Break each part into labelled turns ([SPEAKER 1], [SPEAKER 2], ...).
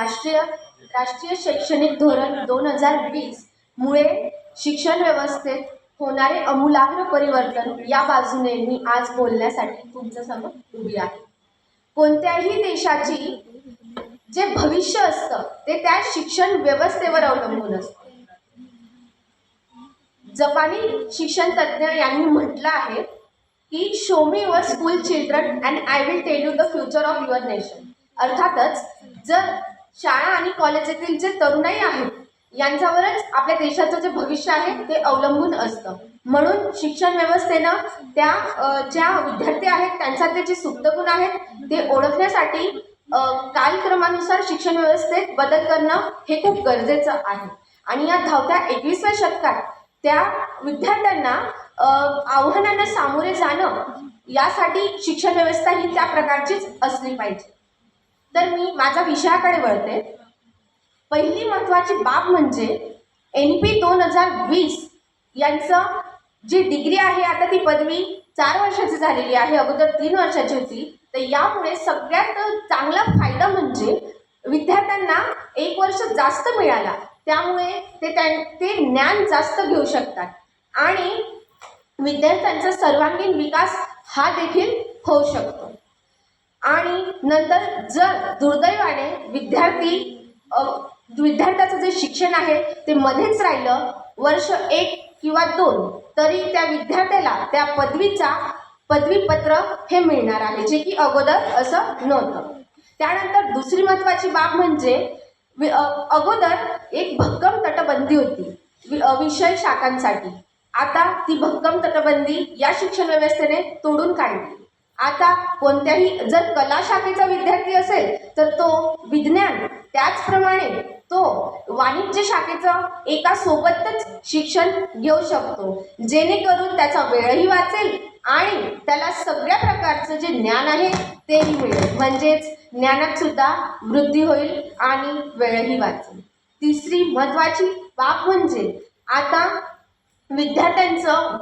[SPEAKER 1] राष्ट्रीय राष्ट्रीय शैक्षणिक धोरण दोन हजार वीस मुळे शिक्षण व्यवस्थेत होणारे अमूलाग्र परिवर्तन या बाजूने मी आज बोलण्यासाठी तुमच्यासमोर उभी आहे. कोणत्याही देशाची जे भविष्य असतं ते त्या शिक्षण व्यवस्थेवर अवलंबून असतं. जपानी शिक्षण तज्ज्ञ यांनी म्हटलं आहे की show me your school children and I will tell you the future of your nation अर्थातच जर शाळा आणि कॉलेजातील जे तरुणाई आहेत यांच्यावरच आपल्या देशाचं जे भविष्य आहे ते अवलंबून असतं. म्हणून शिक्षण व्यवस्थेनं त्या ज्या विद्यार्थी आहेत त्यांच्यातले जे सुप्तगुण आहेत ते ओळखण्यासाठी कालक्रमानुसार शिक्षण व्यवस्थेत बदल करणं हे खूप गरजेचं आहे. आणि या धावत्या एकवीसव्या शतकात त्या विद्यार्थ्यांना आव्हानांना सामोरे जाणं यासाठी शिक्षण व्यवस्था ही त्या प्रकारचीच असली पाहिजे. तर मी माझ्या विषयाकडे वळते. पहिली महत्त्वाची बाब म्हणजे एन पी दोन हजार वीस यांचं जी डिग्री आहे आता ती पदवी चार वर्षाची झालेली आहे अगोदर तीन वर्षाची होती. तर यामुळे सगळ्यात चांगला फायदा म्हणजे विद्यार्थ्यांना एक वर्ष जास्त मिळाला. त्यामुळे ते त्यां ते ज्ञान जास्त घेऊ शकतात. आणि विद्यार्थ्यांचा सर्वांगीण विकास हा देखील होऊ शकतो. आणि नंतर जर दुर्दैवाने विद्यार्थी विद्यार्थ्याचं जे शिक्षण आहे ते मध्येच राहिलं वर्ष एक किंवा दोन तरी त्या विद्यार्थ्याला त्या पदवीचा पदवीपत्र हे मिळणार आहे जे की अगोदर असं नव्हतं. त्यानंतर दुसरी महत्त्वाची बाब म्हणजे वि- अगोदर एक भक्कम तटबंदी होती वि- विषय शाखांसाठी. आता ती भक्कम तटबंदी या शिक्षण व्यवस्थेने तोडून काढली. आता कोणत्याही जर कला शाखेचा विद्यार्थी असेल तर तो विज्ञान त्याचप्रमाणे तो वाणिज्य शाखेचं एका सोबतच शिक्षण घेऊ शकतो. जेणेकरून त्याचा वेळही वाचेल आणि त्याला सगळ्या प्रकारचं जे ज्ञान आहे तेही मिळेल. म्हणजेच ज्ञानात सुद्धा वृद्धी होईल आणि वेळही वाचेल. तिसरी महत्त्वाची बाब म्हणजे आता विद्यार्थ्यांचं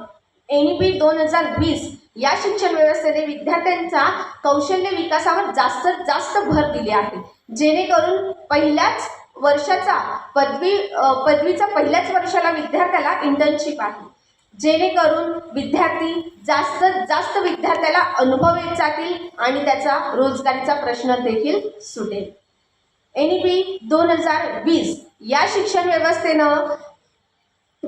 [SPEAKER 1] एन पी दोन हजार वीस या शिक्षण व्यवस्थेने विद्यार्थ्यांचा कौशल्य विकासावर जास्तीत जास्त भर दिले आहे. जेणेकरून पहिल्याच वर्षाचा पदवी पदवीचा पहिल्याच वर्षाला विद्यार्थ्याला इंटर्नशिप आहे. जेणेकरून विद्यार्थी जास्तीत जास्त विद्यार्थ्याला अनुभव येत जातील आणि त्याचा रोजगारीचा प्रश्न देखील सुटेल. एन ई पी दोन हजार वीस या शिक्षण व्यवस्थेनं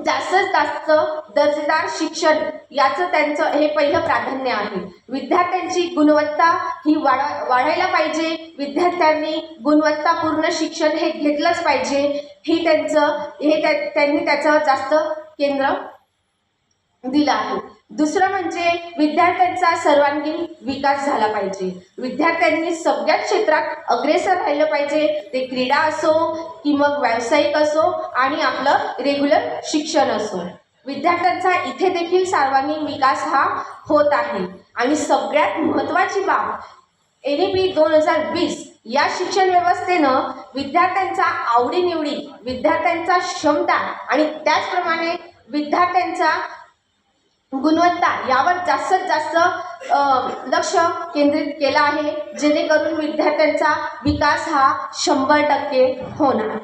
[SPEAKER 1] जास्तीत जास्त दर्जेदार शिक्षण याचं त्यांचं हे पहिलं प्राधान्य आहे. विद्यार्थ्यांची गुणवत्ता ही वाढा वाढायला पाहिजे. विद्यार्थ्यांनी गुणवत्तापूर्ण शिक्षण हे घेतलंच पाहिजे. ही त्यांचं हे त्या त्यांनी त्याचं जास्त केंद्र दिलं आहे. दुसरं म्हणजे विद्यार्थ्यांचा सर्वांगीण विकास झाला पाहिजे. विद्यार्थ्यांनी सगळ्या क्षेत्रात अग्रेसर राहिलं पाहिजे. ते क्रीडा असो की मग व्यावसायिक असो आणि आपलं रेग्युलर शिक्षण असो. विद्यार्थ्यांचा इथे देखील सर्वांगीण विकास हा होत आहे. आणि सगळ्यात महत्त्वाची बाब एन ई पी दोन हजार वीस या शिक्षण व्यवस्थेनं विद्यार्थ्यांचा आवडीनिवडी विद्यार्थ्यांचा क्षमता आणि त्याचप्रमाणे विद्यार्थ्यांचा गुणवत्ता यावर जास्तीत जास्त लक्ष केंद्रित केलं आहे जेणेकरून विद्यार्थ्यांचा विकास हा शंभर टक्के होणार.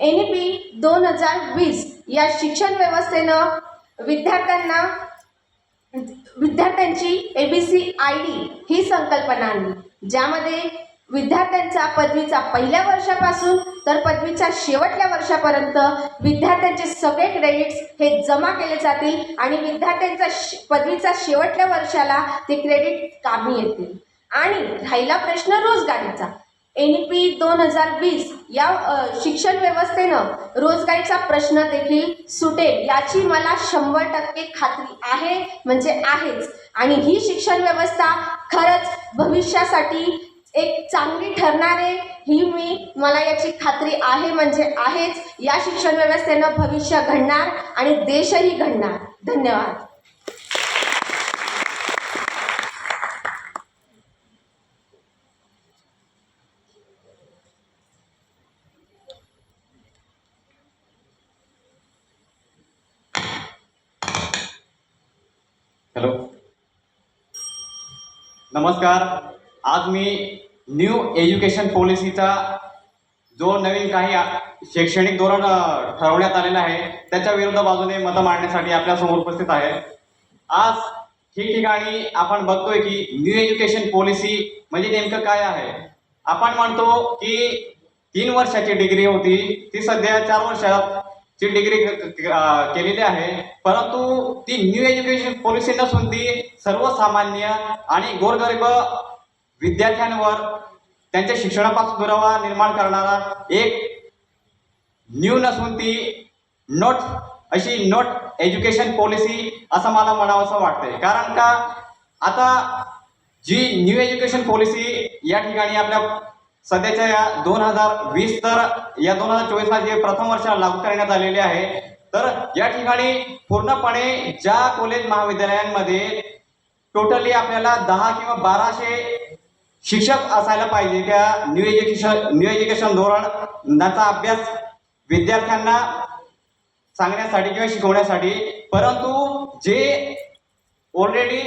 [SPEAKER 1] एन ई पी दोन हजार वीस या शिक्षण व्यवस्थेनं विद्यार्थ्यांना विद्यार्थ्यांची A B C I D ही संकल्पना आणली. ज्यामध्ये विद्यार्थ्यांचा पदवीचा पहिल्या वर्षापासून तर पदवीच्या शेवटल्या वर्षापर्यंत विद्यार्थ्यांचे सगळे क्रेडिट्स हे जमा केले जातील आणि विद्यार्थ्यांचा श पदवीचा शेवटल्या वर्षाला ते क्रेडिट कामी येतील. आणि राहिला प्रश्न रोजगारीचा. एन पी दोन हजार वीस या शिक्षण व्यवस्थेनं रोजगारीचा प्रश्न देखील सुटेल याची मला शंभर टक्के खात्री आहे म्हणजे आहेच. आणि ही शिक्षण व्यवस्था खरंच भविष्यासाठी एक चांगली ठरणार आहे ही मी मला याची खात्री आहे म्हणजे आहेच. या शिक्षण व्यवस्थेनं भविष्य घडणार आणि देशही घडणार. धन्यवाद.
[SPEAKER 2] हॅलो. नमस्कार. आज मी न्यू एज्युकेशन पॉलिसीचा जो नवीन काही शैक्षणिक धोरण ठरवण्यात आलेलं आहे त्याच्या विरुद्ध बाजूने मतं मांडण्यासाठी आपल्यासमोर उपस्थित आहे. आज ठिकठिकाणी आपण बघतोय की न्यू एज्युकेशन पॉलिसी म्हणजे नेमकं काय आहे? आपण म्हणतो की तीन वर्षाची डिग्री होती ती सध्या चार वर्षाची डिग्री केलेली आहे. परंतु ती न्यू एज्युकेशन पॉलिसी नसून ती सर्वसामान्य आणि गोरगरीब विद्यार्थ्यांवर त्यांच्या शिक्षणापासून दुरावा निर्माण करणारा एक न्यू नसून ती नोट अशी नोट एज्युकेशन पॉलिसी असं मला म्हणावंसं वाटतंय. कारण का आता जी न्यू एज्युकेशन पॉलिसी या ठिकाणी आपल्या सध्याच्या या दोन हजार वीस तर या दोन हजार चोवीसला जे प्रथम वर्षाला लागू करण्यात आलेले आहे तर या ठिकाणी पूर्णपणे ज्या कॉलेज महाविद्यालयांमध्ये टोटली आपल्याला दहा किंवा बाराशे शिक्षक असायला पाहिजे त्या न्यू एज्युकेशन न्यू एज्युकेशन धोरणाचा अभ्यास विद्यार्थ्यांना सांगण्यासाठी किंवा शिकवण्यासाठी. परंतु जे ऑलरेडी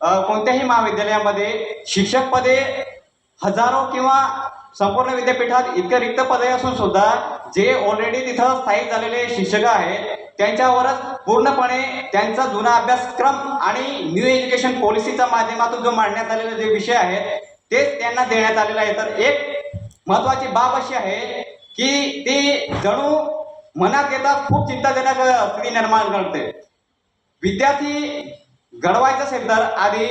[SPEAKER 2] कोणत्याही महाविद्यालयामध्ये शिक्षक पदे हजारो किंवा संपूर्ण विद्यापीठात इतके रिक्त पदे असून सुद्धा जे ऑलरेडी तिथं स्थायिक झालेले शिक्षक आहेत त्यांच्यावरच पूर्णपणे त्यांचा जुना अभ्यासक्रम आणि न्यू एज्युकेशन पॉलिसीच्या माध्यमातून जो मांडण्यात आलेले जे विषय आहेत तेच त्यांना देण्यात आलेलं आहे तर एक महत्वाची बाब अशी आहे की ती जणू मनात येतात खूप चिंताजनक स्थिती निर्माण करते. विद्यार्थी घडवायचं असेल तर आधी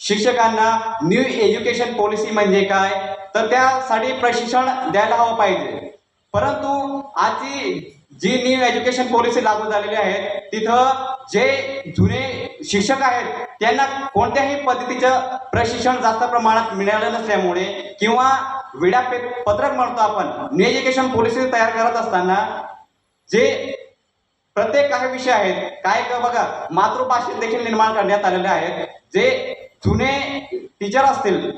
[SPEAKER 2] शिक्षकांना न्यू एज्युकेशन पॉलिसी म्हणजे काय तर त्यासाठी प्रशिक्षण द्यायला हवं पाहिजे. परंतु आजची जी न्यू एज्युकेशन पॉलिसी लागू झालेली आहे तिथं जे जुने शिक्षक आहेत त्यांना कोणत्याही पद्धतीचं प्रशिक्षण जास्त प्रमाणात मिळालं नसल्यामुळे किंवा विडापेत पत्रक म्हणतो आपण न्यू एज्युकेशन पॉलिसी तयार करत असताना जे प्रत्येक काही विषय आहेत काय का बघा मातृभाषेत देखील निर्माण करण्यात आलेले आहेत जे जुने टीचर असतील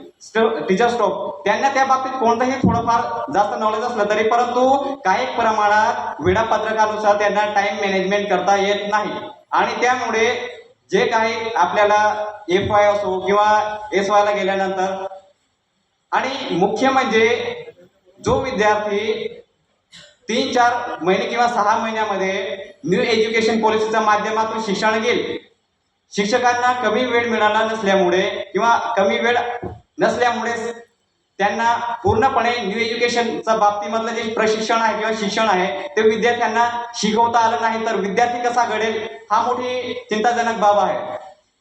[SPEAKER 2] टीचर स्टॉप त्यांना त्या बाबतीत कोणतंही थोडंफार जास्त नॉलेज असलं तरी परंतु काही प्रमाणात वेळापत्रकानुसार त्यांना टाइम मॅनेजमेंट करता येत नाही. आणि त्यामुळे जे काही आपल्याला एफ वाय असो किंवा एस वायला गेल्यानंतर आणि मुख्य म्हणजे जो विद्यार्थी तीन चार महिने किंवा सहा महिन्यामध्ये न्यू एज्युकेशन पॉलिसीच्या माध्यमातून शिक्षण घेईल शिक्षकांना कमी वेळ मिळाला नसल्यामुळे किंवा कमी वेळ नसल्यामुळे त्यांना पूर्णपणे न्यू एज्युकेशनच्या बाबतीमधलं जे प्रशिक्षण आहे किंवा शिक्षण आहे ते विद्यार्थ्यांना शिकवता आलं नाही तर विद्यार्थी कसा घडेल हा मोठी चिंताजनक बाब आहे.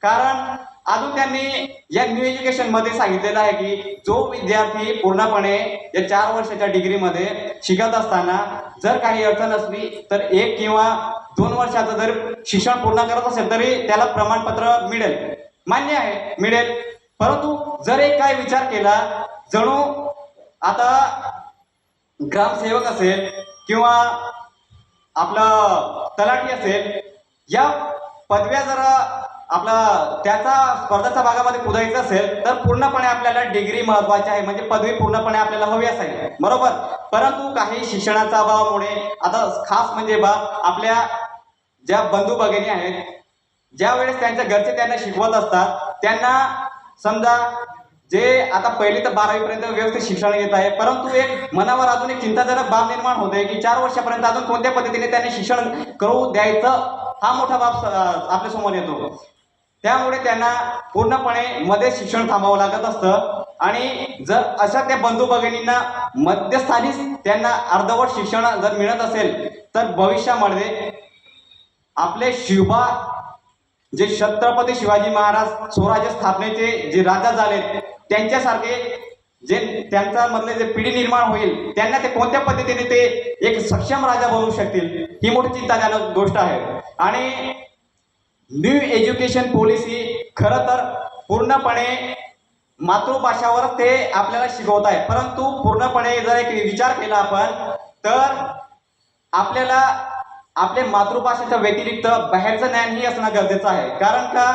[SPEAKER 2] कारण अजून त्यांनी या न्यू एज्युकेशनमध्ये सांगितलेलं आहे की जो विद्यार्थी पूर्णपणे या चार वर्षाच्या डिग्रीमध्ये शिकत असताना जर काही अडचण असली तर एक किंवा दोन वर्षाचं जर शिक्षण पूर्ण करत असेल तरी त्याला प्रमाणपत्र मिळेल. मान्य आहे मिळेल. परंतु जर एक काय विचार केला जणू आता ग्रामसेवक असेल किंवा आपलं तलाठी असेल या पदव्या जर आपला त्याचा स्पर्धाच्या भागामध्ये कुदायचं असेल तर पूर्णपणे आपल्याला डिग्री महत्वाची आहे. म्हणजे पदवी पूर्णपणे आपल्याला हवी असावी. बरोबर? परंतु काही शिक्षणाच्या अभावामुळे आता खास म्हणजे बा आपल्या ज्या बंधू भगिनी आहेत ज्या वेळेस त्यांच्या घरचे त्यांना शिकवत असतात त्यांना समजा जे आता पहिली तर बारावी पर्यंत व्यवस्थित शिक्षण घेत आहे परंतु एक मनावर अजून एक चिंताजनक बाब निर्माण होते की चार वर्षापर्यंत अजून कोणत्या पद्धतीने त्यांनी शिक्षण करू द्यायचं हा मोठा बाब आपल्यासमोर येतो. त्यामुळे त्यांना पूर्णपणे मध्ये शिक्षण थांबावं लागत असतं आणि जर अशा त्या बंधू भगिनींना मध्यस्थानीच त्यांना अर्धवट शिक्षण जर मिळत असेल तर भविष्यामध्ये आपले शिवबा जे छत्रपती शिवाजी महाराज स्वराज्य स्थापनेचे जे राजा झाले त्यांच्यासारखे जे त्यांच्या मधले जे पिढी निर्माण होईल त्यांना ते कोणत्या पद्धतीने ते एक सक्षम राजा बनवू शकतील ही मोठी चिंताजनक गोष्ट आहे. आणि न्यू एज्युकेशन पॉलिसी खरं तर पूर्णपणे मातृभाषावर ते आपल्याला शिकवत आहे. परंतु पूर्णपणे जर एक विचार केला आपण तर आपल्याला आपल्या मातृभाषेच्या व्यतिरिक्त बाहेरचं ज्ञानही असणं गरजेचं आहे. कारण का?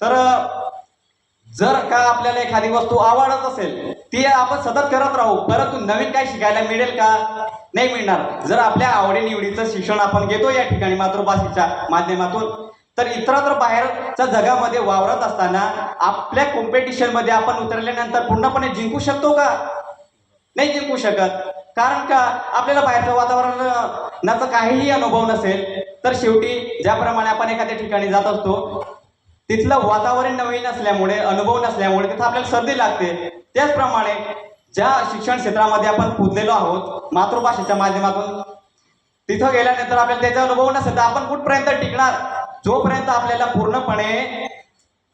[SPEAKER 2] तर जर का आपल्याला एखादी वस्तू आवडत असेल ती आपण सतत करत राहू परंतु नवीन काय शिकायला मिळेल का? नाही मिळणार. जर आपल्या आवडीनिवडीचं शिक्षण आपण घेतो या ठिकाणी मातृभाषेच्या माध्यमातून तर इतरत्र बाहेरच्या जगामध्ये वावरत असताना आपल्या कॉम्पिटिशनमध्ये आपण उतरल्यानंतर पूर्णपणे जिंकू शकतो का? नाही जिंकू शकत. कारण का आपल्याला बाहेरचं वातावरणाचा काहीही अनुभव नसेल तर शेवटी ज्याप्रमाणे आपण एखाद्या ठिकाणी जात असतो तिथलं वातावरण नवीन असल्यामुळे अनुभव नसल्यामुळे तिथं आपल्याला सर्दी लागते. त्याचप्रमाणे ज्या शिक्षण क्षेत्रामध्ये आपण पुजलेलो आहोत मातृभाषेच्या माध्यमातून तिथं गेल्यानंतर आपल्याला त्याचा अनुभव नसेल तर आपण कुठपर्यंत टिकणार? जोपर्यंत आपल्याला पूर्णपणे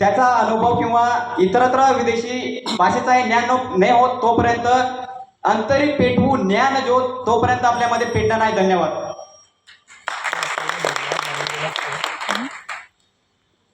[SPEAKER 2] त्याचा अनुभव किंवा इतरत्र विदेशी भाषेचा ज्ञान न- नाही होत तोपर्यंत अंतरी पेटवू ज्ञान जो तोपर्यंत आपल्यामध्ये पेटणार नाही धन्यवाद.